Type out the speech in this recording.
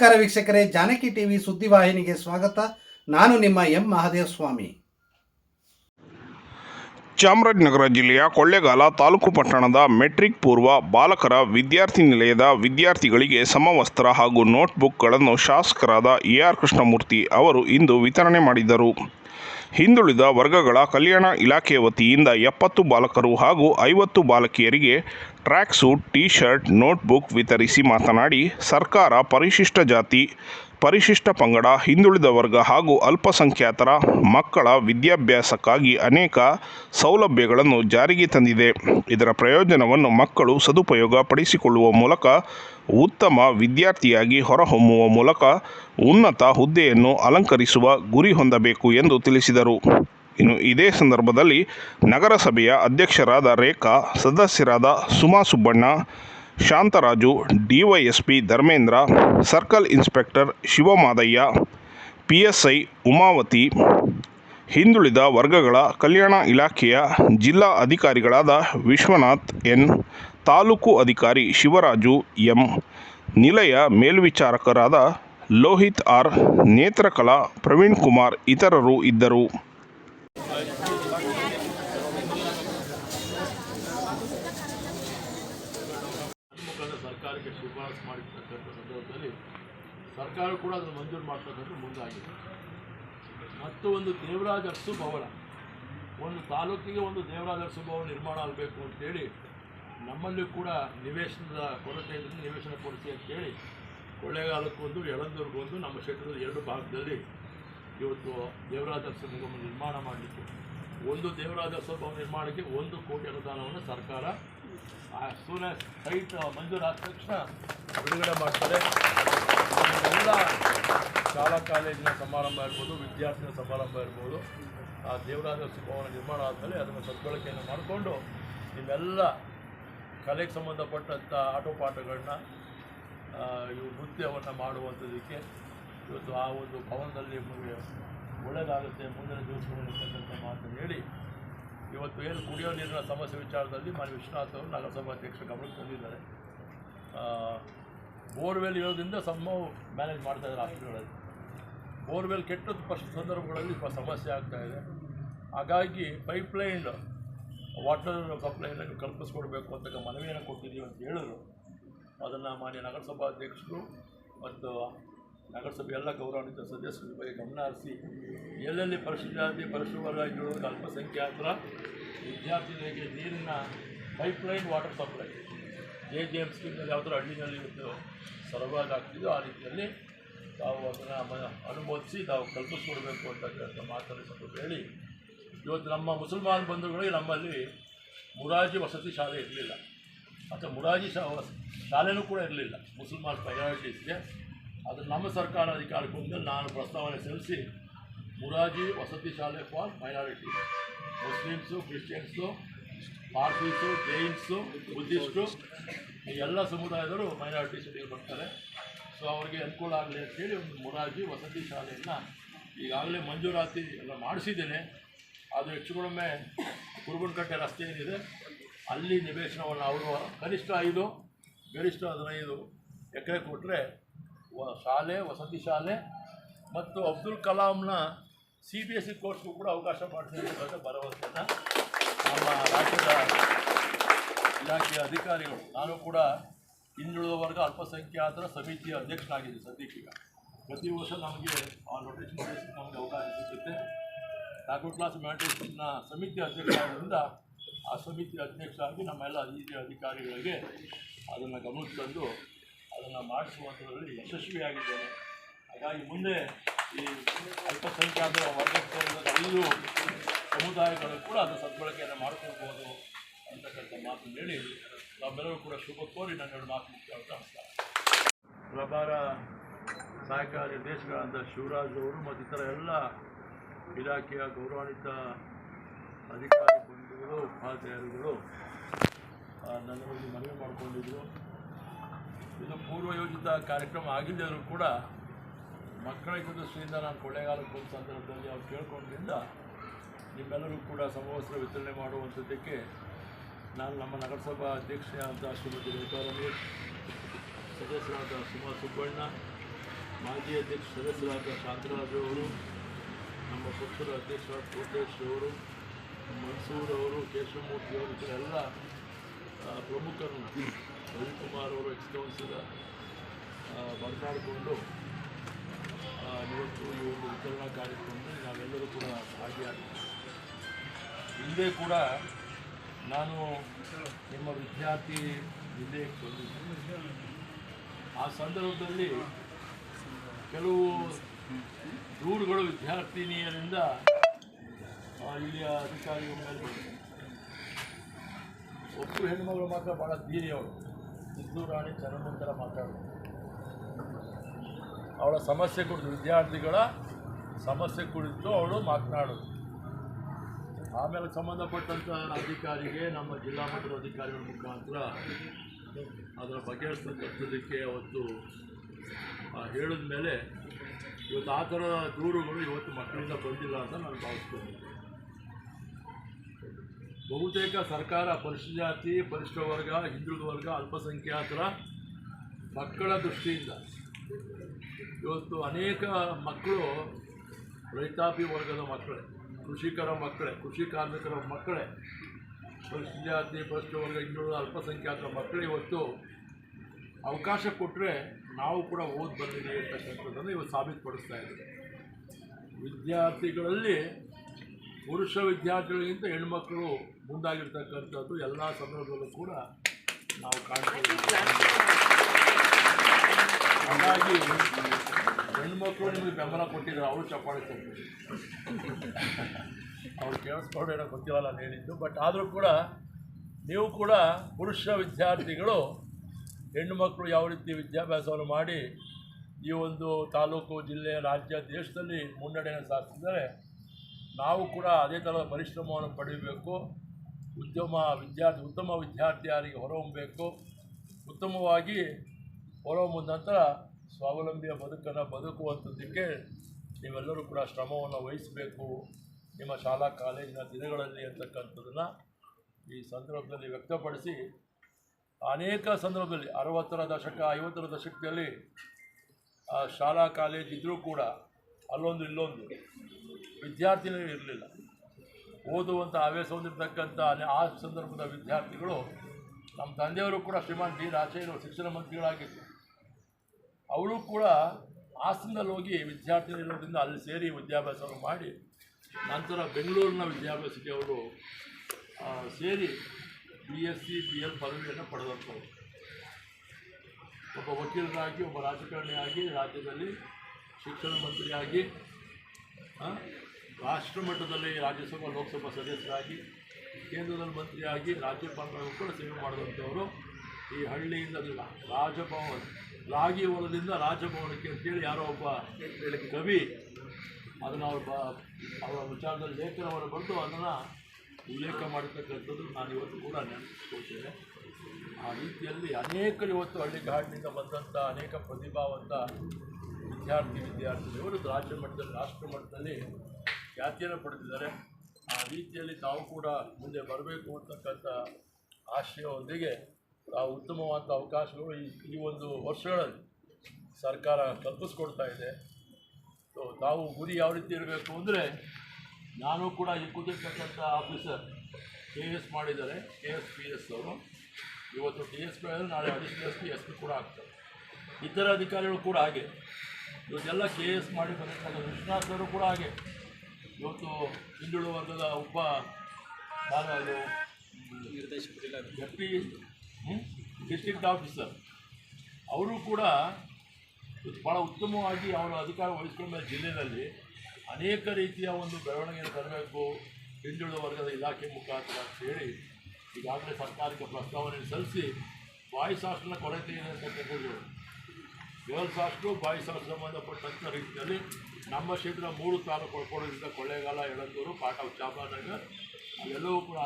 ನಮಸ್ಕಾರ ವೀಕ್ಷಕರೇ, ಜಾನಕಿ ಟಿವಿ ಸುದ್ದಿವಾಹಿನಿಗೆ ಸ್ವಾಗತ. ನಾನು ನಿಮ್ಮ ಎಂ ಮಹಾದೇವ ಸ್ವಾಮಿ ಚಾಮರಾಜನಗರ ಜಿಲ್ಲೆಯ ಕೊಳ್ಳೇಗಾಲ ತಾಲೂಕು ಪಟ್ಟಣದ ಮೆಟ್ರಿಕ್ ಪೂರ್ವ ಬಾಲಕರ ವಿದ್ಯಾರ್ಥಿ ನಿಲಯದ ವಿದ್ಯಾರ್ಥಿಗಳಿಗೆ ಸಮವಸ್ತ್ರ ಹಾಗೂ ನೋಟ್ಬುಕ್ಗಳನ್ನು ಶಾಸಕರಾದ ಎ ಆರ್ ಕೃಷ್ಣಮೂರ್ತಿ ಅವರು ಇಂದು ವಿತರಣೆ ಮಾಡಿದರು. ಹಿಂದುಳಿದ ವರ್ಗಗಳ ಕಲ್ಯಾಣ ಇಲಾಖೆ ವತಿಯಿಂದ ಎಪ್ಪತ್ತು ಬಾಲಕರು ಹಾಗೂ ಐವತ್ತು ಬಾಲಕಿಯರಿಗೆ track suit T shirt notebook ವಿತರಿಸಿ ಮಾತನಾಡಿ, ಸರ್ಕಾರ ಪರಿಶಿಷ್ಟ ಜಾತಿ ಪರಿಶಿಷ್ಟ ಪಂಗಡ, ಹಿಂದುಳಿದ ವರ್ಗ ಹಾಗೂ ಅಲ್ಪಸಂಖ್ಯಾತರ ಮಕ್ಕಳ ವಿದ್ಯಾಭ್ಯಾಸಕ್ಕಾಗಿ ಅನೇಕ ಸೌಲಭ್ಯಗಳನ್ನು ಜಾರಿಗೆ ತಂದಿದೆ. ಇದರ ಪ್ರಯೋಜನವನ್ನು ಮಕ್ಕಳು ಸದುಪಯೋಗ ಪಡಿಸಿಕೊಳ್ಳುವ ಮೂಲಕ, ಉತ್ತಮ ವಿದ್ಯಾರ್ಥಿಯಾಗಿ ಹೊರಹೊಮ್ಮುವ ಮೂಲಕ ಉನ್ನತ ಹುದ್ದೆಯನ್ನು ಅಲಂಕರಿಸುವ ಗುರಿ ಹೊಂದಬೇಕು ಎಂದು ತಿಳಿಸಿದರು. ಇನ್ನು ಇದೇ ಸಂದರ್ಭದಲ್ಲಿ ನಗರಸಭೆಯ ಅಧ್ಯಕ್ಷರಾದ ರೇಖಾ, ಸದಸ್ಯರಾದ Suma Subbanna Shantharaju, DYSP Dharmendra, circle inspector Shivamadaiah, PSI Umavathi, ಹಿಂದುಳಿದ ವರ್ಗಗಳ ಕಲ್ಯಾಣ ಇಲಾಖೆಯ ಜಿಲ್ಲಾ ಅಧಿಕಾರಿಗಳಾದ ವಿಶ್ವನಾಥ್ ಎನ್, ತಾಲೂಕು ಅಧಿಕಾರಿ ಶಿವರಾಜು ಎಂ, ನಿಲಯ ಮೇಲ್ವಿಚಾರಕರಾದ ಲೋಹಿತ್ ಆರ್, ನೇತ್ರಕಲಾ ಪ್ರವೀಣ್ ಕುಮಾರ್ ಇತರರು ಇದ್ದರು ಮುಖಾಂತರ ಸರ್ಕಾರಕ್ಕೆ ಶಿಫಾರಸು ಮಾಡಿರ್ತಕ್ಕಂಥ ಸಂದರ್ಭದಲ್ಲಿ ಸರ್ಕಾರ ಕೂಡ ಅದನ್ನು ಮಂಜೂರು ಮಾಡ್ತಕ್ಕಂಥ ಮುಂದಾಗಿದೆ. ಮತ್ತು ಒಂದು ದೇವರಾಜ ಅರಸು ಭವನ, ಒಂದು ತಾಲೂಕಿಗೆ ಒಂದು ದೇವರಾಜ ಅರಸು ಭವನ ನಿರ್ಮಾಣ ಆಗಬೇಕು ಅಂತೇಳಿ ನಮ್ಮಲ್ಲಿ ಕೂಡ ನಿವೇಶನದ ಕೊರತೆ ಇದ್ದರೆ ನಿವೇಶನ ಕೊರತೆ ಅಂತೇಳಿ ಕೊಳ್ಳೇಗಾಲಕ್ಕೊಂದು ಯಳಂದೂರಿಗೊಂದು ನಮ್ಮ ಕ್ಷೇತ್ರದ ಎರಡು ಭಾಗದಲ್ಲಿ ಇವತ್ತು ದೇವರಾಜ ಅರಸು ನಿಗಮ ನಿರ್ಮಾಣ ಮಾಡಲಿಕ್ಕೆ ಒಂದು ದೇವರಾಜ ಅರಸು ಭವನ ನಿರ್ಮಾಣಕ್ಕೆ ಒಂದು ಕೋಟಿ ಅನುದಾನವನ್ನು ಸರ್ಕಾರ ಸೂರ್ಯ ಸೈಟ್ ಮಂಜೂರಾದ ತಕ್ಷಣ ಬಿಡುಗಡೆ ಮಾಡ್ತಾರೆ. ಎಲ್ಲ ಶಾಲಾ ಕಾಲೇಜಿನ ಸಮಾರಂಭ ಇರ್ಬೋದು ವಿದ್ಯಾರ್ಥಿಗಳ ಸಮಾರಂಭ ಇರ್ಬೋದು ಆ ದೇವರಾಜ ಭವನ ನಿರ್ಮಾಣ ಆದಮೇಲೆ ಅದನ್ನು ಸದ್ಬಳಕೆಯನ್ನು ಮಾಡಿಕೊಂಡು ಇವೆಲ್ಲ ಕಲೆಗೆ ಸಂಬಂಧಪಟ್ಟಂಥ ಆಟೋಪಾಠಗಳನ್ನ ಆ, ಇವು ನೃತ್ಯವನ್ನು ಮಾಡುವಂಥದ್ದಕ್ಕೆ ಇವತ್ತು ಆ ಒಂದು ಭವನದಲ್ಲಿ ಒಳ್ಳೆಯದಾಗುತ್ತೆ ಮುಂದಿನ ದಿವಸಗಳು ಅಂತಕ್ಕಂಥ ಮಾತನ್ನು ಹೇಳಿ ಇವತ್ತು ಏನು ಕುಡಿಯೋ ನೀರಿನ ಸಮಸ್ಯೆ ವಿಚಾರದಲ್ಲಿ ಮಾನ್ಯ ವಿಶ್ವನಾಥ್ ಅವರು ನಗರಸಭಾಧ್ಯಕ್ಷರ ಗಮನಕ್ಕೆ ತಂದಿದ್ದಾರೆ. ಬೋರ್ವೆಲ್ ಇರೋದ್ರಿಂದ ಸಮ ಮ್ಯಾನೇಜ್ ಮಾಡ್ತಾ ಇದ್ದಾರೆ ಹಾಸ್ಪಿಟಲ್ಗಳಲ್ಲಿ ಬೋರ್ವೆಲ್ ಕೆಟ್ಟದ್ದು ಫಸ್ಟ್ ಸಂದರ್ಭಗಳಲ್ಲಿ ಸ್ವಲ್ಪ ಸಮಸ್ಯೆ ಆಗ್ತಾ ಇದೆ. ಹಾಗಾಗಿ ಪೈಪ್ಲೈನ್ ವಾಟರ್ ಸಪ್ಲೈನ ಕಲ್ಪಿಸ್ಕೊಡ್ಬೇಕು ಅಂತ ಮನವಿಯನ್ನು ಕೊಟ್ಟಿದ್ದೀವಿ ಅಂತ ಹೇಳಿದ್ರು. ಅದನ್ನು ಮಾನ್ಯ ನಗರಸಭಾಧ್ಯಕ್ಷರು ಮತ್ತು ನಗರಸಭೆ ಎಲ್ಲ ಗೌರವಾನ್ವಿತ ಸದಸ್ಯರ ಬಗ್ಗೆ ಗಮನ ಹರಿಸಿ, ಎಲ್ಲೆಲ್ಲಿ ಪರಿಶಿಷ್ಟ ವರ್ಗ ಇರುವುದು ಅಲ್ಪಸಂಖ್ಯಾತರ ವಿದ್ಯಾರ್ಥಿಗಳಿಗೆ ನೀರಿನ pipeline water supply J J M ಸ್ಕೀಮ್ನಲ್ಲಿ ಯಾವ ಥರ ಹಳ್ಳಿನಲ್ಲಿ ಸರಬರಾಜು ಆಗ್ತಿದೆಯೋ ಆ ರೀತಿಯಲ್ಲಿ ತಾವು ಅದನ್ನು ಅನುಮೋದಿಸಿ ತಾವು ಕಲ್ಪಿಸ್ಕೊಡ್ಬೇಕು ಅಂತಕ್ಕಂಥ ಮಾತನ್ನು ಸ್ವಲ್ಪ ಹೇಳಿ. ಇವತ್ತು ನಮ್ಮ ಮುಸಲ್ಮಾನ್ ಬಂಧುಗಳಿಗೆ ನಮ್ಮಲ್ಲಿ ಮುರಾಜಿ ವಸತಿ ಶಾಲೆ ಇರಲಿಲ್ಲ. ಅಥವಾ ಮುರಾಜಿ ಶಾಲೆನೂ ಕೂಡ ಇರಲಿಲ್ಲ. ಮುಸಲ್ಮಾನ್ ಮೈನಾರಿಟೀಸ್ಗೆ ಅದು ನಮ್ಮ ಸರ್ಕಾರ ಅಧಿಕಾರಕ್ಕೆ ಬಂದಲ್ಲಿ ನಾನು ಪ್ರಸ್ತಾವನೆ ಸಲ್ಲಿಸಿ ಮುರಾಜಿ ವಸತಿ ಶಾಲೆ for minority Muslims, Christians Parsis Jains, Buddhists ಎಲ್ಲ ಸಮುದಾಯದವರು ಮೈನಾರಿಟಿ ಸಿಟಿಗೆ ಬರ್ತಾರೆ. ಸೊ ಅವರಿಗೆ ಅನುಕೂಲ ಆಗಲಿ ಅಂತೇಳಿ ಒಂದು ಮುರಾಜಿ ವಸತಿ ಶಾಲೆಯನ್ನು ಈಗಾಗಲೇ ಮಂಜೂರಾತಿ ಎಲ್ಲ ಮಾಡಿಸಿದ್ದೇನೆ. ಅದು ಹೆಚ್ಚು ಕಡಿಮೆ ಕುರುಬನಕಟ್ಟೆ ರಸ್ತೆ ಏನಿದೆ, ಅಲ್ಲಿ ನಿವೇಶನವನ್ನು ಅವರು ಕನಿಷ್ಠ ಐದು, ಗರಿಷ್ಠ ಹದಿನೈದು ಎಕರೆ ಕೊಟ್ಟರೆ ಶಾಲೆ, ವಸತಿ ಶಾಲೆ ಮತ್ತು ಅಬ್ದುಲ್ ಕಲಾಂನ ಸಿ ಬಿ ಎಸ್ ಸಿ ಕೋರ್ಸ್ಗೂ ಕೂಡ ಅವಕಾಶ ಮಾಡಿಸಿರ್ತಕ್ಕಂಥ ಭರವಸೆಯನ್ನು ನಮ್ಮ ರಾಜ್ಯದ ಇಲಾಖೆಯ ಅಧಿಕಾರಿಗಳು, ನಾನು ಕೂಡ ಹಿಂದುಳಿದ ವರ್ಗ ಅಲ್ಪಸಂಖ್ಯಾತರ ಸಮಿತಿಯ ಅಧ್ಯಕ್ಷನಾಗಿದ್ದೆ ಸದ್ಯಕ್ಕೀಗ. ಪ್ರತಿ ವರ್ಷ ನಮಗೆ ಆ ನೋಟೇಷನ್ ನಮಗೆ ಅವಕಾಶ ಸಿಗುತ್ತೆ. ಠಾಕೂರ್ ಕ್ಲಾಸ್ ಮ್ಯಾಟ್ರಿಕ್ಸ್ನ ಸಮಿತಿ ಅಧ್ಯಕ್ಷರಾದ್ರಿಂದ ಆ ಸಮಿತಿ ಅಧ್ಯಕ್ಷರಾಗಿ ನಮ್ಮೆಲ್ಲ ಹಿರಿಯ ಅಧಿಕಾರಿಗಳಿಗೆ ಅದನ್ನು ಗಮನಕ್ಕೆ ಅದನ್ನು ಮಾಡಿಸುವಂಥದ್ರಲ್ಲಿ ಯಶಸ್ವಿಯಾಗಿದ್ದೇನೆ. ಹಾಗಾಗಿ ಮುಂದೆ ಈ ಅಲ್ಪಸಂಖ್ಯಾತರ ವರ್ಗಕ್ಕೆ ಐದು ಸಮುದಾಯಗಳು ಕೂಡ ಅದು ಸದ್ಬಳಕೆಯನ್ನು ಮಾಡ್ಕೊಳ್ಬೋದು ಅಂತಕ್ಕಂಥ ಮಾತನ್ನು ಹೇಳಿ ನಾವೆಲ್ಲರೂ ಕೂಡ ಶುಭ ಕೋರಿ ನನ್ನ ಎರಡು ಮಾತು ಮುಖ್ಯ ಅಂತ ನಮಸ್ಕಾರ ಪ್ರಭಾರ ಸಹಾಯಕ ನಿರ್ದೇಶಕರಾದ ಶಿವರಾಜ್ ಅವರು ಮತ್ತು ಇತರ ಎಲ್ಲ ಇಲಾಖೆಯ ಗೌರವಾನ್ವಿತ ಅಧಿಕಾರಿ ಬಂಧುಗಳು ಉಪಾಧ್ಯಾಯರುಗಳು ನನ್ನ ಮನವಿ ಮಾಡಿಕೊಂಡಿದ್ರು. ಇದು ಪೂರ್ವಯೋಜಿತ ಕಾರ್ಯಕ್ರಮ ಆಗಿಲ್ಲದರೂ ಕೂಡ ಮಕ್ಕಳ ಹಿತದೃಷ್ಟಿಯಿಂದ ನಾನು ಕೊಳ್ಳೇಗಾಲಕ್ಕೆ ಸಂದರ್ಭದಲ್ಲಿ ಅವ್ರು ಕೇಳ್ಕೊಂಡ್ರಿಂದ ನಿಮ್ಮೆಲ್ಲರೂ ಕೂಡ ಸಮವಸ್ತ್ರ ವಿತರಣೆ ಮಾಡುವಂಥದ್ದಕ್ಕೆ ನಾನು ನಮ್ಮ ನಗರಸಭಾ ಅಧ್ಯಕ್ಷೆಯಾದಂಥ ಶ್ರೀಮತಿ ರೇಖಾ ರಮೇಶ್, ಸದಸ್ಯರಾದ ಸುಮಾ ಸುಬ್ಬಣ್ಣ, ಮಾಜಿ ಅಧ್ಯಕ್ಷ ಸದಸ್ಯರಾದ ಶಾಂತರಾಜು ಅವರು, ನಮ್ಮ ಪಕ್ಷದ ಅಧ್ಯಕ್ಷರಾದ ಕೋಟೇಶ್ ಅವರು, ಮನ್ಸೂರ್ ಅವರು, ಕೇಶವಮೂರ್ತಿ ಅವರು ಎಲ್ಲ ಪ್ರಮುಖರು. ರವಿಕುಮಾರ್ ಅವರು ಎಕ್ಸ್ ಕೌನ್ಸಿಲ ಬರಮಾಡಿಕೊಂಡು ಇವತ್ತು ಈ ಒಂದು ವಿತರಣಾ ಕಾರ್ಯಕ್ರಮದಲ್ಲಿ ನಾವೆಲ್ಲರೂ ಕೂಡ ಭಾಗಿಯಾಗಿದ್ದೀವಿ. ಹಿಂದೆ ಕೂಡ ನಾನು ನಿಮ್ಮ ವಿದ್ಯಾರ್ಥಿ ಹಿಂದೆ ಬಂದಿದ್ದೆ ಆ ಸಂದರ್ಭದಲ್ಲಿ ಕೆಲವು ದೂರುಗಳು ವಿದ್ಯಾರ್ಥಿನಿಯರಿಂದ ಇಲ್ಲಿಯ ಅಧಿಕಾರಿಗಳ ಮೇಲೆ. ಒಬ್ಬರು ಹೆಣ್ಮಗಳು ಮಾತ್ರ ಭಾಳ ಧೀರಿಯವರು. ಸಿದ್ದು ರಾಣಿ ಚನ್ನಮಂತರ ಮಾತಾಡೋದು ಅವಳ ಸಮಸ್ಯೆ ಕುರಿತು ವಿದ್ಯಾರ್ಥಿಗಳ ಸಮಸ್ಯೆ ಕುರಿತು ಅವಳು ಮಾತನಾಡೋದು. ಆಮೇಲೆ ಸಂಬಂಧಪಟ್ಟಂಥ ಅಧಿಕಾರಿಗೆ, ನಮ್ಮ ಜಿಲ್ಲಾ ಮಟ್ಟದ ಅಧಿಕಾರಿಗಳ ಮುಖಾಂತರ ಅದರ ಬಗೆಹರಿಸತಕ್ಕಂಥದ್ದಕ್ಕೆ ಅವತ್ತು ಹೇಳಿದ ಮೇಲೆ ಇವತ್ತು ಆ ಥರ ದೂರುಗಳು ಇವತ್ತು ಮಕ್ಕಳಿಂದ ಬಂದಿಲ್ಲ ಅಂತ ನಾನು ಭಾವಿಸ್ತೀನಿ ಬಹುತೇಕ ಸರ್ಕಾರ, ಪರಿಶಿಷ್ಟ ಜಾತಿ, ಪರಿಶಿಷ್ಟ ವರ್ಗ, ಹಿಂದುಳಿದ ವರ್ಗ, ಅಲ್ಪಸಂಖ್ಯಾತರ ಮಕ್ಕಳ ದೃಷ್ಟಿಯಿಂದ ಇವತ್ತು ಅನೇಕ ಮಕ್ಕಳು ರೈತಾಪಿ ವರ್ಗದ ಮಕ್ಕಳೇ, ಕೃಷಿಕರ ಮಕ್ಕಳೇ, ಕೃಷಿ ಕಾರ್ಮಿಕರ ಮಕ್ಕಳೇ, ಪರಿಶಿಷ್ಟ ಜಾತಿ, ಪರಿಶಿಷ್ಟ ವರ್ಗ, ಹಿಂದುಳಿದ, ಅಲ್ಪಸಂಖ್ಯಾತರ ಮಕ್ಕಳು ಇವತ್ತು ಅವಕಾಶ ಕೊಟ್ಟರೆ ನಾವು ಕೂಡ ಓದಿ ಬಂದಿದ್ದೀವಿ ಅಂತಕ್ಕಂಥದ್ದನ್ನು ಇವತ್ತು ಸಾಬೀತುಪಡಿಸ್ತಾ ಇದ್ದೀವಿ. ವಿದ್ಯಾರ್ಥಿಗಳಲ್ಲಿ ಪುರುಷ ವಿದ್ಯಾರ್ಥಿಗಳಿಗಿಂತ ಹೆಣ್ಮಕ್ಳು ಮುಂದಾಗಿರ್ತಕ್ಕಂಥದ್ದು ಎಲ್ಲ ಸಂದರ್ಭದಲ್ಲೂ ಕೂಡ ನಾವು ಕಾಣ್ತೀವಿ. ಹಾಗಾಗಿ ಹೆಣ್ಮಕ್ಳು ನಿಮಗೆ ಬೆಂಬಲ ಕೊಟ್ಟಿದ್ದಾರೆ, ಅವರು ಚಪ್ಪಾಳೆ ಕೊಡ್ತೀವಿ ಅವ್ರು ಕೇಳಿಸ್ಕೊಂಡು ಏನೋ ಗೊತ್ತಿಲ್ಲ ನಾನು ಹೇಳಿದ್ದು ಬಟ್ ಆದರೂ ಕೂಡ ನೀವು ಕೂಡ ಪುರುಷ ವಿದ್ಯಾರ್ಥಿಗಳು ಹೆಣ್ಣುಮಕ್ಕಳು ಯಾವ ರೀತಿ ವಿದ್ಯಾಭ್ಯಾಸವನ್ನು ಮಾಡಿ ಈ ಒಂದು ತಾಲೂಕು, ಜಿಲ್ಲೆ, ರಾಜ್ಯ, ದೇಶದಲ್ಲಿ ಮುನ್ನಡೆಯನ್ನು ಸಾಧಿಸಿದರೆ ನಾವು ಕೂಡ ಅದೇ ಥರದ ಪರಿಶ್ರಮವನ್ನು ಪಡೆಯಬೇಕು. ಉದ್ಯಮ ವಿದ್ಯಾರ್ಥಿ, ಉತ್ತಮ ವಿದ್ಯಾರ್ಥಿಯಾರಿಗೆ ಹೊರಹೊಮ್ಮಬೇಕು ಉತ್ತಮವಾಗಿ ಹೊರಹೊಮ್ಮದ ನಂತರ ಸ್ವಾವಲಂಬಿಯ ಬದುಕನ್ನು ಬದುಕುವಂಥದ್ದಕ್ಕೆ ನೀವೆಲ್ಲರೂ ಕೂಡ ಶ್ರಮವನ್ನು ವಹಿಸಬೇಕು. ನಿಮ್ಮ ಶಾಲಾ ಕಾಲೇಜಿನ ದಿನಗಳಲ್ಲಿ ಅಂತಕ್ಕಂಥದ್ದನ್ನು ಈ ಸಂದರ್ಭದಲ್ಲಿ ವ್ಯಕ್ತಪಡಿಸಿ, ಅನೇಕ ಸಂದರ್ಭದಲ್ಲಿ, ಅರವತ್ತರ ದಶಕ, ಐವತ್ತರ ದಶಕದಲ್ಲಿ ಶಾಲಾ ಕಾಲೇಜ್ ಇದ್ದರೂ ಕೂಡ ಅಲ್ಲೊಂದು ಇಲ್ಲೊಂದು. ವಿದ್ಯಾರ್ಥಿನೇ ಇರಲಿಲ್ಲ. ಓದುವಂಥ ಹವ್ಯಾಸ ಹೊಂದಿರತಕ್ಕಂಥ ಆ ಸಂದರ್ಭದ ವಿದ್ಯಾರ್ಥಿಗಳು ನಮ್ಮ ತಂದೆಯವರು ಕೂಡ ಶ್ರೀಮಾನ್ ಡಿ ಇರುವ ಶಿಕ್ಷಣ ಮಂತ್ರಿಗಳಾಗಿದ್ದರು. ಅವರು ಕೂಡ ಹಾಸನದಲ್ಲಿ ಹೋಗಿ ವಿದ್ಯಾರ್ಥಿನಿರೋದ್ರಿಂದ ಅಲ್ಲಿ ಸೇರಿ ವಿದ್ಯಾಭ್ಯಾಸವನ್ನು ಮಾಡಿ ನಂತರ ಬೆಂಗಳೂರಿನ ವಿದ್ಯಾಭ್ಯಾಸಕ್ಕೆ ಅವರು ಸೇರಿ B S C B L ಪದವಿಯನ್ನು ಪಡೆದಂಥವ್ರು. ಒಬ್ಬ ವಕೀಲರಾಗಿ, ಒಬ್ಬ ರಾಜಕಾರಣಿಯಾಗಿ ರಾಜ್ಯದಲ್ಲಿ ಶಿಕ್ಷಣ ಮಂತ್ರಿಯಾಗಿ ರಾಷ್ಟ್ರ ಮಟ್ಟದಲ್ಲಿ ರಾಜ್ಯಸಭಾ, ಲೋಕಸಭಾ ಸದಸ್ಯರಾಗಿ, ಕೇಂದ್ರದಲ್ಲಿ ಮಂತ್ರಿಯಾಗಿ ರಾಜ್ಯಪಾಲರಾಗೂ ಕೂಡ ಸೇವೆ ಮಾಡಿದಂಥವರು ಈ ಹಳ್ಳಿಯಿಂದ ರಾಜಭವನ, ರಾಗಿ ಹೊಲದಿಂದ ರಾಜಭವನಕ್ಕೆ ಅಂತೇಳಿ ಯಾರೋ ಒಬ್ಬ ಕವಿ, ಅದನ್ನು ಅವ್ರ ಬ, ಅವರ ವಿಚಾರದಲ್ಲಿ ಲೇಖನವನ್ನು ಬರೆದು ಅದನ್ನು ಉಲ್ಲೇಖ ಮಾಡಿರ್ತಕ್ಕಂಥದ್ದು ನಾನು ಇವತ್ತು ಕೂಡ ನೆನಪಿಸ್ಕೊಳ್ತೇನೆ. ಆ ರೀತಿಯಲ್ಲಿ ಅನೇಕರು ಇವತ್ತು ಹಳ್ಳಿಗಾಡಿನಿಂದ ಬಂದಂಥ ಅನೇಕ ಪ್ರತಿಭಾವಂತ ವಿದ್ಯಾರ್ಥಿ ವಿದ್ಯಾರ್ಥಿನಿಯವರು ರಾಜ್ಯ ಮಟ್ಟದಲ್ಲಿ, ರಾಷ್ಟ್ರ ಮಟ್ಟದಲ್ಲಿ ಖ್ಯಾತಿಯನ್ನು ಪಡೆದಿದ್ದಾರೆ. ಆ ರೀತಿಯಲ್ಲಿ ತಾವು ಕೂಡ ಮುಂದೆ ಬರಬೇಕು ಅಂತಕ್ಕಂಥ ಆಶಯದೊಂದಿಗೆ ತಾವು ಉತ್ತಮವಾದ ಅವಕಾಶಗಳು ಈ ಈ ಒಂದು ವರ್ಷಗಳಲ್ಲಿ ಸರ್ಕಾರ ಕಲ್ಪಿಸ್ಕೊಡ್ತಾ ಇದೆ. ಸೊ ತಾವು ಗುರಿ ಯಾವ ರೀತಿ ಇರಬೇಕು ಅಂದರೆ ನಾನು ಕೂಡ ಈ ಕುದಿರ್ತಕ್ಕಂಥ ಆಫೀಸರ್ ಕೆ ಎಸ್ ಮಾಡಿದ್ದಾರೆ. ಕೆ ಎಸ್ ಪಿ ಎಸ್ ಅವರು. ಇವತ್ತು ಟಿ ಎಸ್ ಪಿ ಆದರೆ ನಾಳೆ additional S P S P ಕೂಡ ಆಗ್ತಾರೆ. ಇತರ ಅಧಿಕಾರಿಗಳು ಕೂಡ ಹಾಗೆ. ಇವತ್ತೆಲ್ಲ ಕೆ ಎಸ್ ಮಾಡಿ ಬಂದಿರ್ತಕ್ಕಂಥ ವಿಶ್ವನಾಥ್ ಅವರು ಕೂಡ ಹಾಗೆ. ಇವತ್ತು ಹಿಂದುಳಿದ ವರ್ಗದ ಒಬ್ಬ ಎಫ್ ಪಿ ಡಿಸ್ಟ್ರಿಕ್ಟ್ ಆಫೀಸರ್ ಅವರು ಕೂಡ ಭಾಳ ಉತ್ತಮವಾಗಿ ಅವರ ಅಧಿಕಾರ ವಹಿಸ್ಕೊಂಡ ಜಿಲ್ಲೆಯಲ್ಲಿ. ಅನೇಕ ರೀತಿಯ ಒಂದು ಬೆಳವಣಿಗೆಯನ್ನು ತರಬೇಕು ಹಿಂದುಳಿದ ವರ್ಗದ ಇಲಾಖೆ ಮುಖಾಂತರ ಅಂತ ಹೇಳಿ ಈಗಾಗಲೇ ಸರ್ಕಾರಕ್ಕೆ ಪ್ರಸ್ತಾವನೆ ಸಲ್ಲಿಸಿ ವಾಯು ಶಾಸ್ತ್ರನ ಕೊರತೆ ಇದೆ ಅಂತಕ್ಕಂಥದ್ದು ಗರ್ಲ್ಸ್ ಹಾಸ್ಟೆಲು ಬಾಯ್ಸ್ ಹಾಸ್ಟೆಲ್ ಸಂಬಂಧಪಟ್ಟಂಥ ರೀತಿಯಲ್ಲಿ ನಮ್ಮ ಕ್ಷೇತ್ರ ಮೂರು ತಾಲೂಕು ಒಳಪಡೋದ್ರಿಂದ ಕೊಳ್ಳೇಗಾಲ, ಯಳಂದೂರು ಪಾಠ ಚಾಮರಾಜನಗರ, ಎಲ್ಲವೂ ಕೂಡ